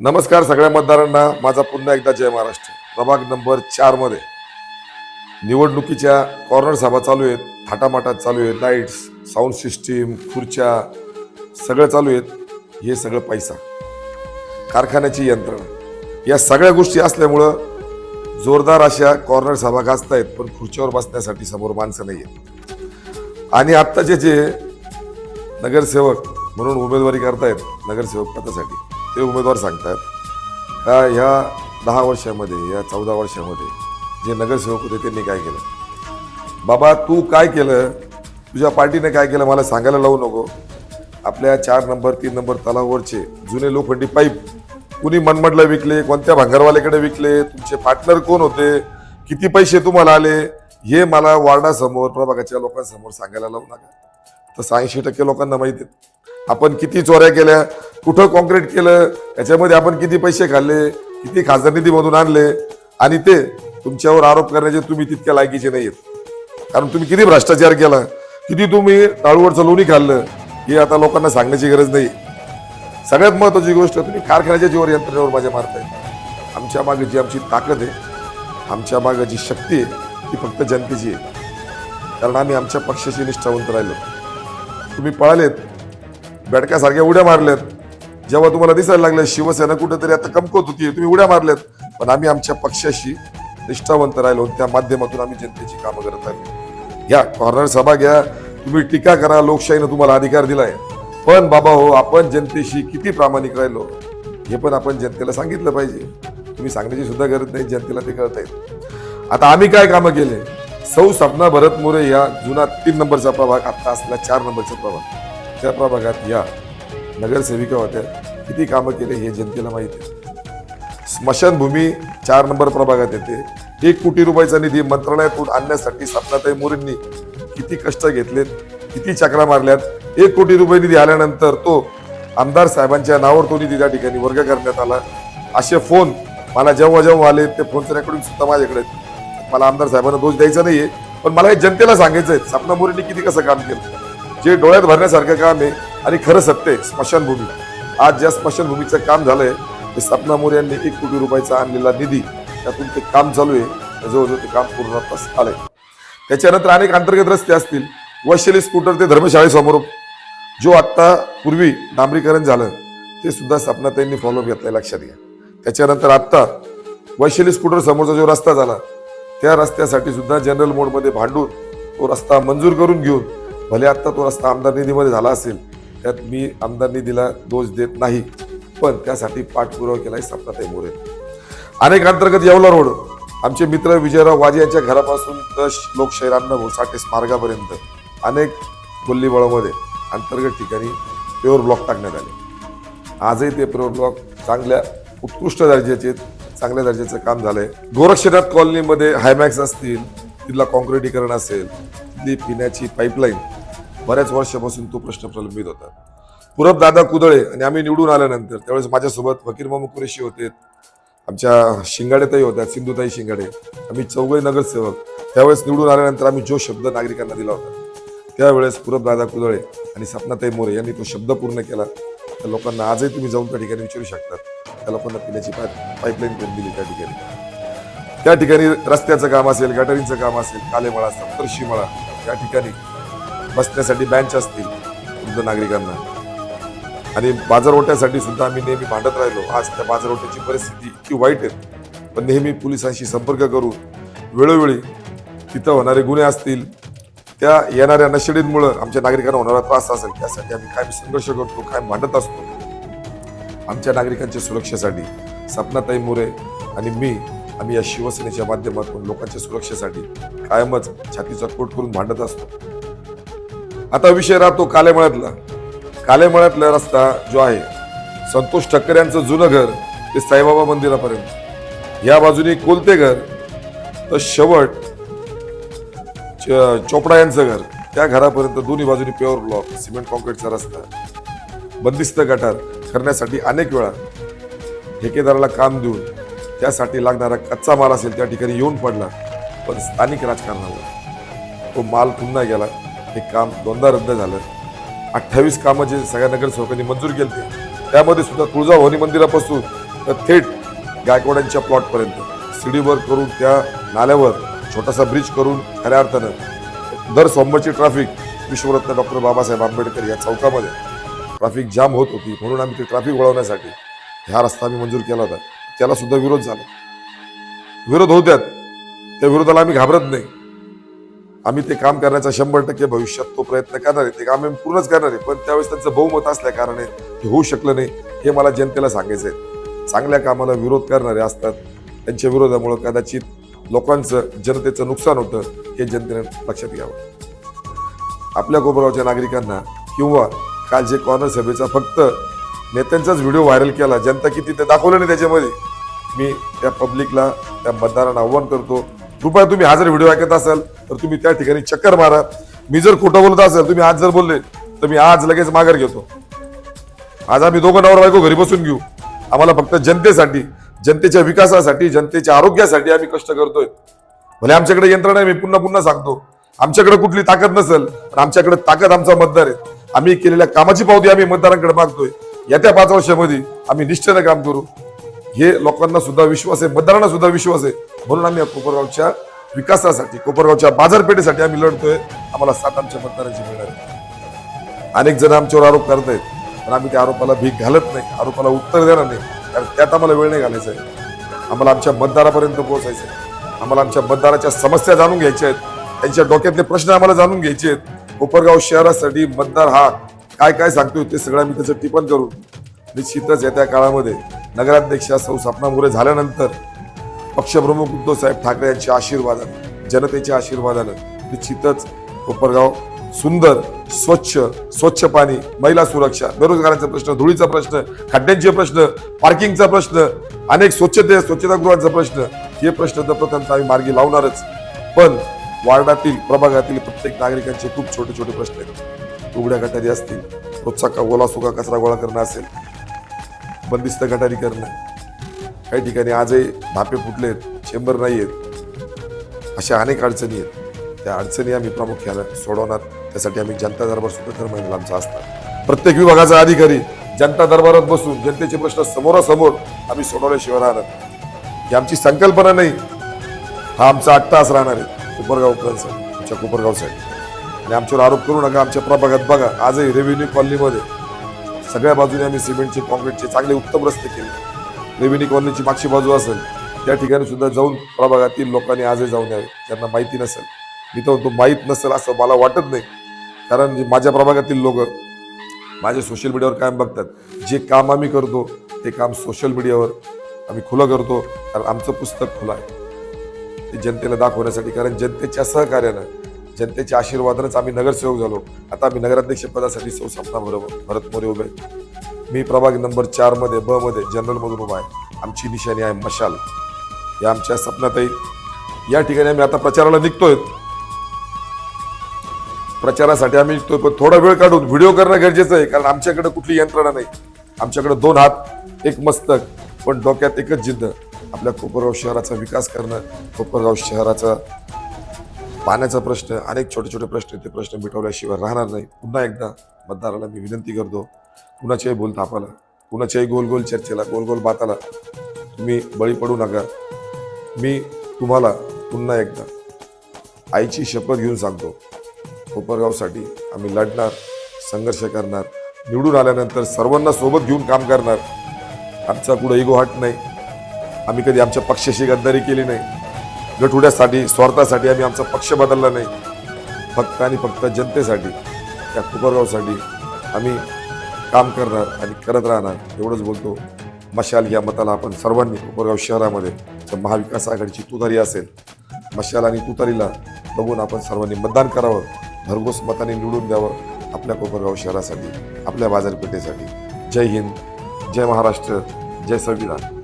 नमस्कार सगळ्या मतदारांना. माझा पुन्हा एकदा जय महाराष्ट्र. प्रभाग नंबर चारमध्ये निवडणुकीच्या कॉर्नर सभा चालू आहेत थाटामाटात चालू आहेत लाईट्स साऊंड सिस्टीम खुर्च्या सगळं चालू आहेत. हे सगळं पैसा. कारखान्याची यंत्रणा. या सगळ्या गोष्टी असल्यामुळं जोरदार अशा कॉर्नर सभा गाजतायत पण खुर्च्यावर बसण्यासाठी समोर माणसं नाही आहेत आणि आत्ताचे जे नगरसेवक म्हणून उमेदवारी करतायत नगरसेवक पदासाठी ते उमेदवार सांगतात. का ह्या दहा वर्षामध्ये या चौदा वर्षामध्ये जे नगरसेवक होते त्यांनी काय केलं? बाबा तू काय केलं? तुझ्या पार्टीने काय केलं? मला सांगायला लावू नको. आपल्या चार नंबर तीन नंबर तलावावरचे जुने लोखंडी पाईप कुणी मनमडला विकले? कोणत्या भांगरवाल्याकडे विकले? तुमचे पार्टनर कोण होते? किती पैसे तुम्हाला आले? हे मला वार्डासमोर प्रभागाच्या लोकांसमोर सांगायला लावू नका. तर ऐंशी टक्के लोकांना माहिती आहे. आपण किती चोऱ्या केल्या कुठं कॉन्क्रीट केलं त्याच्यामध्ये आपण किती पैसे खाल्ले किती खासदार निधीमधून आणले आणि ते तुमच्यावर आरोप करण्याचे तुम्ही तितक्या लायकीचे नाही आहेत कारण तुम्ही किती भ्रष्टाचार केला किती तुम्ही टाळूवरचं लोणी खाल्लं हे आता लोकांना सांगण्याची गरज नाही. सगळ्यात महत्वाची गोष्ट तुम्ही कारखान्याच्या जीवर यंत्रणेवर माझ्या मारताय. आमच्या मागे जी आमची ताकद आहे आमच्या मागे जी शक्ती आहे ती फक्त जनतेची आहे. कारण आम्ही आमच्या पक्षाशी निष्ठावंत राहिलो. तुम्ही पळालेत बेडक्यासारख्या उड्या मारल्यात जेव्हा तुम्हाला दिसायला लागलं शिवसेना कुठेतरी आता कमकवत होती तुम्ही उड्या मारल्यात पण आम्ही आमच्या पक्षाशी निष्ठावंत राहिलो त्या माध्यमातून आम्ही जनतेची कामं करत राहिलो घ्या कॉर्नर सभा घ्या. तुम्ही टीका करा लोकशाहीनं तुम्हाला अधिकार दिलाय. पण बाबा हो आपण जनतेशी किती प्रामाणिक राहिलो हे पण आपण जनतेला सांगितलं पाहिजे. तुम्ही सांगण्याची सुद्धा गरज नाही जनतेला ते कळत आहेत आता आम्ही काय कामं केले? सौ सपना भरत मोरे या जुना तीन नंबरचा प्रभाग आता असला चार नंबरचा प्रभाग. त्या प्रभागात या नगरसेविका होत्या. किती कामं केले हे जनतेला माहिती आहे. स्मशानभूमी चार नंबर प्रभागात येते. एक कोटी रुपयाचा निधी मंत्रालयातून आणण्यासाठी सपनाताई मोरेंनी किती कष्ट घेतलेत किती चक्रा मारल्यात. एक कोटी रुपये निधी आल्यानंतर तो आमदार साहेबांच्या नावावर तो निधी त्या ठिकाणी वर्ग करण्यात आला. असे फोन मला जेव्हा जेव्हा आले ते फोनचं रेकॉर्डिंग सुद्धा माझ्याकडे मला आमदार साहेबांना दोष द्यायचा नाहीये पण मला हे जनतेला सांगायचं आहे सपना मोरेंनी किती कसं काम केलं? जे डोळ्यात भरण्यासारखं काम आहे आणि खरं सत्य आहे स्मशानभूमी. आज ज्या स्मशानभूमीचं काम झालंय ते सपना मोरे यांनी एक कोटी रुपयाचा आणलेला निधी त्यातून ते काम चालू आहे. जवळजवळ ते काम पूर्णत्वास आलंय. त्याच्यानंतर अनेक अंतर्गत रस्ते असतील. वैशाली स्कूटर ते धर्मशाळेसमोर जो आत्ता पूर्वी डांबरीकरण झालं ते सुद्धा सपनाताईंनी फॉलो घेतलंय लक्षात घ्या. त्याच्यानंतर आत्ता वैशाली स्कूटर समोरचा जो रस्ता झाला त्या रस्त्यासाठी सुद्धा जनरल मोडमध्ये भांडून तो रस्ता मंजूर करून घेऊन भले आत्ता तो रस्ता आमदार निधीमध्ये झाला असेल त्यात मी आमदार निधीला दोष देत नाही पण त्यासाठी पाठपुरावा केलाय सपनाताई मोरे. अनेक अंतर्गत येवला रोड. आमचे मित्र विजयराव वाजे यांच्या घरापासून तर लोकशाहीर अण्णाभाऊ साठे स्मारकापर्यंत अनेक गल्लीबळामध्ये अंतर्गत ठिकाणी प्युअर ब्लॉक टाकण्यात आले. आजही ते प्युअर ब्लॉक चांगल्या उत्कृष्ट दर्जाचे चांगल्या दर्जाचं काम झालंय. गोरक्षनाथ कॉलनीमध्ये हायमॅक्स असतील तिथला कॉन्क्रिटीकरण असेल तिथली पिण्याची पाईपलाईन बऱ्याच वर्षापासून तो प्रश्न प्रलंबित होता. पुरब दादा कुदळे आणि आम्ही निवडून आल्यानंतर त्यावेळेस माझ्यासोबत फकीर मामू कुरेशी होते आमच्या शिंगाडेताई होत्या सिंधुताई शिंगाडे आम्ही चौघई नगरसेवक. त्यावेळेस निवडून आल्यानंतर आम्ही जो शब्द नागरिकांना दिला होता त्यावेळेस पुरब दादा कुदळे आणि सपनाताई मोरे यांनी तो शब्द पूर्ण केला. त्या लोकांना आजही तुम्ही जाऊन त्या ठिकाणी विचारू शकतात. त्या लोकांना पिण्याची पाय पाईपलाईन करून दिली त्या ठिकाणी. त्या ठिकाणी रस्त्याचं काम असेल गटारींचं काम असेल कालेमळा सप्तर्षीमळा त्या ठिकाणी बसण्यासाठी बँच असतील वृद्ध नागरिकांना. आणि बाजारवट्यासाठी सुद्धा आम्ही नेहमी भांडत राहिलो. आज त्या बाजारवट्याची परिस्थिती इतकी वाईट आहे. पण नेहमी पोलिसांशी संपर्क करून वेळोवेळी तिथं होणारे गुन्हे असतील त्या येणाऱ्या नशेडींमुळं आमच्या नागरिकांना होणारा त्रास असेल त्यासाठी आम्ही कायम संघर्ष करतो कायम भांडत असतो. आमच्या नागरिकांच्या सुरक्षेसाठी सपनाताई मोरे आणि मी आम्ही या शिवसेनेच्या माध्यमातून लोकांच्या सुरक्षेसाठी कायमच छातीचा कोट करून भांडत असतो. आता विषय राहतो कालेमळ्यातला. कालेमळ्यातला रस्ता जो आहे संतोष ठक्कर यांचं जुनं घर ते साईबाबा मंदिरापर्यंत. या बाजूने कोलते घर तर शेवट च- चोपडा यांचं घर. त्या घरापर्यंत दोन्ही बाजूने प्युअर ब्लॉक सिमेंट कॉन्क्रीटचा रस्ता. बंदिस्त गटार करण्यासाठी अनेक वेळा ठेकेदाराला काम देऊन त्यासाठी लागणारा कच्चा माल असेल त्या ठिकाणी येऊन पडला पण स्थानिक राजकारणाला तो माल पुन्हा गेला. ते काम दोनदा रद्द झालं. अठ्ठावीस कामं जे सगळ्या नगरसेवकांनी मंजूर केली त्यामध्ये सुद्धा तुळजाभवानी मंदिरापासून तर थेट गायकवाड्यांच्या प्लॉटपर्यंत सीडीवर करून त्या नाल्यावर छोटासा ब्रिज करून खऱ्या अर्थानं दर सोमवारची ट्रॅफिक विश्वरत्न डॉक्टर बाबासाहेब आंबेडकर या चौकामध्ये. ट्रॅफिक जाम होत होती म्हणून आम्ही ते ट्रॅफिक वळवण्यासाठी हा रस्ता आम्ही मंजूर केला होता. त्याला सुद्धा विरोध झाला. विरोध होत्यात त्या विरोधाला आम्ही घाबरत नाही. आम्ही ते काम करण्याचा शंभर टक्के भविष्यात तो प्रयत्न करणार आहे. ते काम आम्ही पूर्णच करणार आहे. पण त्यावेळेस त्यांचं बहुमत असल्या कारणे ते होऊ शकलं नाही हे मला जनतेला सांगायचं आहे चांगल्या कामाला विरोध करणारे असतात. त्यांच्या विरोधामुळं कदाचित लोकांचं जनतेचं नुकसान होतं हे जनतेने लक्षात घ्यावं. आपल्या कोपरगावच्या नागरिकांना किंवा काल जे कॉर्नर सभेचा फक्त नेत्यांचाच व्हिडिओ व्हायरल केला जनता किती ते दाखवलं नाही त्याच्यामध्ये. मी त्या पब्लिकला त्या मतदारांना आव्हान करतो कृपया तुम्ही हा जर व्हिडिओ ऐकत असाल तर तुम्ही त्या ठिकाणी चक्कर मारा. मी जर खोटं बोलत असेल तुम्ही आज जर बोलले तर मी आज लगेच माघार घेतो. आज आम्ही दोघं नवर बायको घरी बसून घेऊ. आम्हाला फक्त जनतेसाठी जनतेच्या विकासासाठी जनतेच्या आरोग्यासाठी आम्ही कष्ट करतोय. भले आमच्याकडे यंत्रणा मी पुन्हा पुन्हा सांगतो. आमच्याकडे कुठली ताकद नसेल पण आमच्याकडे ताकद आमचा मतदार आहे. आम्ही केलेल्या कामाची पावती आम्ही मतदारांकडे मागतोय. येत्या पाच वर्षामध्ये आम्ही निश्चयनं काम करू. हे लोकांना सुद्धा विश्वास आहे मतदारांना सुद्धा विश्वास आहे. म्हणून आम्ही कोपरगावच्या विकासासाठी कोपरगावच्या बाजारपेठेसाठी आम्ही लढतोय. आम्हाला सात आमच्या मतदारांची मिळणार आहे. अनेक जण आमच्यावर आरोप करत आहेत पण आम्ही त्या आरोपाला भीक घालत नाही. आरोपाला उत्तर देणार नाही. कारण त्यात आम्हाला वेळ नाही घालायचा आहे. आम्हाला आमच्या मतदारापर्यंत पोहोचायचं आहे. आम्हाला आमच्या मतदाराच्या समस्या जाणून घ्यायच्या आहेत. त्यांच्या डोक्यातले प्रश्न आम्हाला जाणून घ्यायचे आहेत. कोपरगाव शहरासाठी मतदार हा काय काय सांगतोय ते सगळं आम्ही त्याचं टिपण करून निश्चितच येत्या काळामध्ये नगराध्यक्षा सौ सपना झाल्यानंतर पक्षप्रमुख उद्धवसाहेब ठाकरे यांच्या आशीर्वादानं जनतेच्या आशीर्वादानं निश्चितच कोपरगाव सुंदर स्वच्छ स्वच्छ पाणी महिला सुरक्षा बेरोजगारांचा प्रश्न धुळीचा प्रश्न खड्ड्यांचे प्रश्न पार्किंगचा प्रश्न अनेक स्वच्छते स्वच्छतागृहांचा प्रश्न हे प्रश्न तर प्रथम आम्ही मार्गी लावणारच. पण वार्डातील प्रभागातील प्रत्येक नागरिकांचे खूप छोटे छोटे प्रश्न आहेत. उघड्या गटारी असतील रोजचा का ओला सुका कचरा गोळा करणं असेल बंदिस्त गटारी करणं काही ठिकाणी आजही धापे फुटलेत चेंबर नाही आहेत अशा अनेक अडचणी आहेत. त्या अडचणी आम्ही प्रामुख्यानं सोडवणार. त्यासाठी आम्ही जनता दरबार सुद्धा दर महिन्याला आमचा असतात प्रत्येक विभागाचा अधिकारी जनता दरबारात बसून जनतेचे प्रश्न समोरासमोर आम्ही सोडवल्याशिवाय राहणार ही आमची संकल्पना नाही. हा आमचा आठ तास राहणार आहे. कोपरगावकरांचा आमच्या कोपरगावसाठी आणि आमच्यावर आरोप करू नका आमच्या प्रभागात बघा. आजही रेव्हेन्यू कॉलनीमध्ये सगळ्या बाजूने आम्ही सिमेंटचे कॉन्क्रीटचे चांगले उत्तम रस्ते केले. रेव्हेन्यू कॉलनीची मागची बाजू असेल त्या ठिकाणी सुद्धा जाऊन प्रभागातील लोकांनी आजही जाऊन यावे. त्यांना माहिती नसेल. मी तर तो माहीत नसेल असं मला वाटत नाही. कारण माझ्या प्रभागातील लोक माझे सोशल मीडियावर कायम बघतात. जे काम आम्ही करतो ते काम सोशल मीडियावर आम्ही खुलं करतो. कारण आमचं पुस्तक खुलं आहे. ते जनतेला दाखवण्यासाठी कारण जनतेच्या सहकार्यानं जनतेच्या आशीर्वादानंच आम्ही नगरसेवक झालो. आता आम्ही नगराध्यक्ष पदासाठी सौ सपना बरोबर भरत मोरे उभे मी प्रभाग नंबर चारमध्ये ब मध्ये जनरलमधून उभा आहे. आमची निशाणी आहे मशाल. या आमच्या सपनातही या ठिकाणी आम्ही आता प्रचाराला निघतोय. प्रचारासाठी आम्ही निघतोय पण थोडा वेळ काढून व्हिडिओ करणं गरजेचं आहे कारण आमच्याकडे कुठली यंत्रणा नाही. आमच्याकडे दोन हात एक मस्तक पण डोक्यात एकच जिद्द. आपल्या कोपरगाव शहराचा विकास करणं कोपरगाव शहराचा पाण्याचा प्रश्न अनेक छोटे छोटे प्रश्न आहेत, ते प्रश्न मिटवल्याशिवाय राहणार नाही पुन्हा एकदा मतदाराला मी विनंती करतो कुणाच्याही बोल तापाला कुणाच्याही गोल गोल चर्चेला गोल गोल बाताला तुम्ही बळी पडू नका. मी तुम्हाला पुन्हा एकदा आईची शपथ घेऊन सांगतो कोपरगावसाठी आम्ही लढणार संघर्ष करणार निवडून आल्यानंतर सर्वांना सोबत घेऊन काम करणार. आमचा कुठं इगोहाट नाही. आम्ही कधी आमच्या पक्षाशी गद्दारी केली नाही. गटुड्यासाठी स्वार्थासाठी आम्ही आमचा पक्ष बदलला नाही. फक्त आणि फक्त जनतेसाठी त्या कुपरगावसाठी आम्ही काम करणार आणि करत राहणार एवढंच बोलतो. मशाल या मताला आपण सर्वांनी कोपरगाव शहरामध्ये जर महाविकास आघाडीची तुतारी असेल मशाल आणि तुतारीला बघून आपण सर्वांनी मतदान करावं भरघोस मताने निवडून द्यावं आपल्या कोपरगाव शहरासाठी आपल्या बाजारपेठेसाठी. जय हिंद जय महाराष्ट्र जय संविधान.